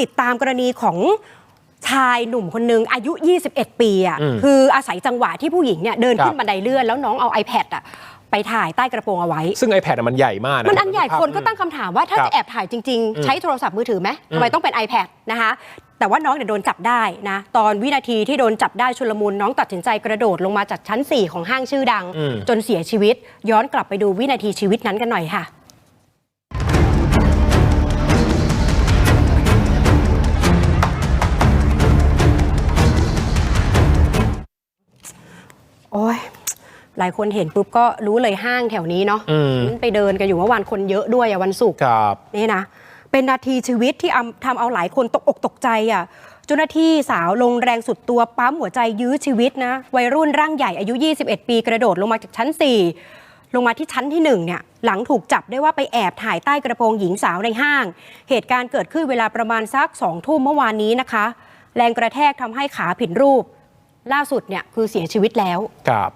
ติดตามกรณีของชายหนุ่มคนหนึ่งอายุ 21 ปีอะอืมคืออาศัยจังหวะที่ผู้หญิงเนี่ยเดินขึ้ครันบบันไดเลื่อนแล้วน้องเอา iPad อะไปถ่ายใต้กระโปรงเอาไว้ ซึ่ง iPad อะมันใหญ่มากนะมันอันใหญ่คนก็ตั้งคำถามว่าถ้าครับจะแอบถ่ายจริงอืมๆใช้โทรศัพท์มือถือไหมอืมทำไมต้องเป็น iPad นะคะแต่ว่าน้องเนี่ยโดนจับได้นะตอนวินาทีที่โดนจับได้ชุลมุนน้องตัดสินใจกระโดดลงมาจากชั้น 4 ของห้างชื่อดังอืมจนเสียชีวิต ย้อนกลับไปดูวินาทีชีวิตนั้นกันหน่อยค่ะ โอ้ยหลายคนเห็นปุ๊บก็รู้เลยห้างแถวนี้เนาะอืมไปเดินกันอยู่เมื่อวานคนเยอะด้วยอะวันศุกร์ครับนี่นะ เป็นนาทีชีวิตที่อำทำเอาหลายคนตกอกตกใจอะเจ้าหน้าที่สาวลงแรงสุดตัวปั๊มหัวใจยื้อชีวิตนะ วัยรุ่นร่างใหญ่อายุ 21 ปีกระโดดลงมาจากชั้น 4 ลงมาที่ชั้นที่1เนี่ยหลังถูกจับได้ว่าไปแอบถ่ายใต้กระโปรงหญิงสาวในห้าง เหตุการณ์เกิดขึ้นเวลาประมาณสักสองทุ่มเมื่อวานนี้นะคะ แรงกระแทกทำให้ขาผิดรูป ล่าสุดเนี่ยคือเสียชีวิตแล้วครับ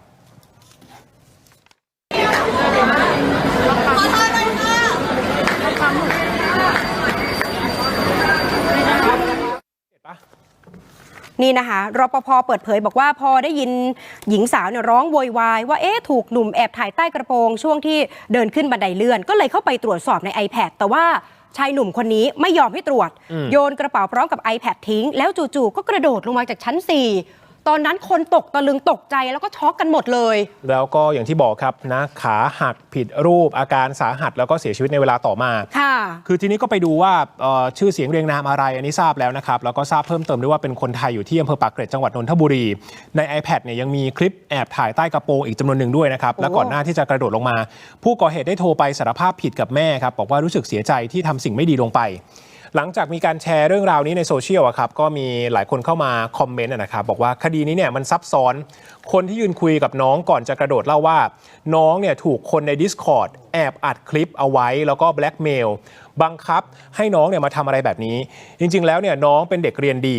นี่นะคะรปภเปิดเผยบอกว่าพอได้ยินหญิงสาวเนี่ยร้องโวยวายว่าเอ๊ะถูกหนุ่มแอบถ่ายใต้กระโปรง ช่วงที่เดินขึ้นบันไดเลื่อน ก็เลยเข้าไปตรวจสอบใน iPad แต่ว่าชายหนุ่มคนนี้ไม่ยอมให้ตรวจอืมโยนกระเป๋าพร้อมกับ iPad ทิ้ง แล้วจู่ๆก็กระโดดลงมาจากชั้น 4 ตอนนั้นคนตกตะลึงตกใจแล้วก็ช็อกกันหมดเลย แล้วก็อย่างที่บอกครับนะขาหักผิดรูปอาการสาหัสแล้วก็เสียชีวิตในเวลาต่อมา ค่ะ คือทีนี้ก็ไปดูว่าเอ่อชื่อเสียงเรียงนามอะไรอันนี้ทราบแล้วนะครับ แล้วก็ทราบเพิ่มเติมด้วยว่าเป็นคนไทยอยู่ที่อำเภอปากเกร็ดจังหวัดนนทบุรี ใน iPad เนี่ยยังมีคลิปแอบถ่ายใต้กระโปรงอีกจำนวนหนึ่งด้วยนะครับโอ้และก่อนหน้าที่จะกระโดดลงมา ผู้ก่อเหตุได้โทรไปสารภาพผิดกับแม่ครับบอกว่ารู้สึกเสียใจที่ทำสิ่งไม่ดีลงไป หลังจากมีการแชร์เรื่องราวนี้ในโซเชียลอะครับก็มีหลายคนเข้ามาคอมเมนต์อะนะครับบอกว่าคดีนี้เนี่ยมันซับซ้อน คนที่ยืนคุยกับน้องก่อนจะกระโดดเล่าว่า น้องเนี่ยถูกคนใน Discord แอบอัดคลิปเอาไว้แล้วก็แบล็กเมลบังคับให้น้องเนี่ยมาทำอะไรแบบนี้ จริง ๆ แล้วเนี่ยน้องเป็นเด็กเรียนดี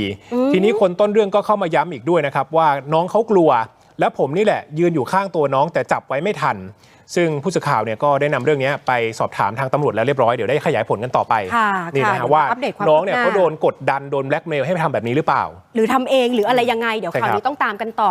ทีนี้คนต้นเรื่องก็เข้ามาย้ำอีกด้วยนะครับว่าน้องเขากลัว แล้วผมนี่แหละยืนอยู่ข้างตัวน้องแต่จับไว้ไม่ทัน ซึ่งผู้สื่อข่าวเนี่ยก็ได้นำเรื่องนี้ไปสอบถามทางตำรวจแล้วเรียบร้อยเดี๋ยวได้ขยายผลกันต่อไปนี่นะฮะว่าน้องเนี่ยเขาโดนกดดันโดนแบล็กเมลให้ไปทำแบบนี้หรือเปล่า หรือทำเองหรืออะไรยังไงเดี๋ยวข่าวนี้ต้องตามกันต่อ